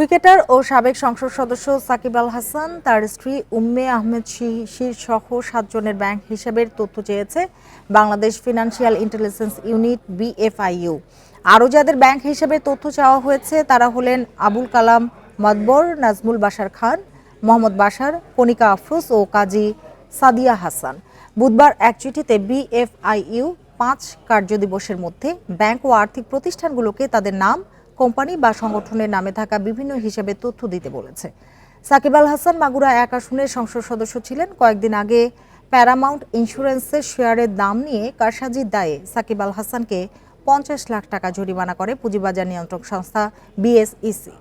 Cricketer ও সাবেক সংসদ সদস্য সাকিব আল হাসান, তার স্ত্রী উম্মে আহমেদ শিশির সহ সাতজনের ব্যাংক হিসাবের তথ্য চেয়েছে Bangladesh Financial Intelligence Unit BFIU. আরও যাদের ব্যাংক হিসাবে তথ্য চাওয়া হয়েছে, তারা হলেন আবুল কালাম মদবর, নাজমুল বাশার খান, মোহাম্মদ বাশার, কণিকা আফরোজ ও কাজী সাদিয়া হাসান। বুধবার এক চিঠিতে বিএফআইইউ পাঁচ কার্যদিবসের মধ্যে ব্যাংক ও আর্থিক প্রতিষ্ঠানগুলোকে তাদের নাম কোম্পানি বা সংগঠনের নামে থাকা বিভিন্ন হিসাবে তথ্য দিতে বলেছে। সাকিব আল হাসান মাগুরা এক আসনের সংসদ সদস্য ছিলেন। কয়েকদিন আগে প্যারামাউন্ট ইন্স্যুরেন্সের শেয়ারের দাম নিয়ে কারসাজির দায়ে সাকিব আল হাসানকে পঞ্চাশ লাখ টাকা জরিমানা করে পুঁজিবাজার নিয়ন্ত্রক সংস্থা বিএসইসি।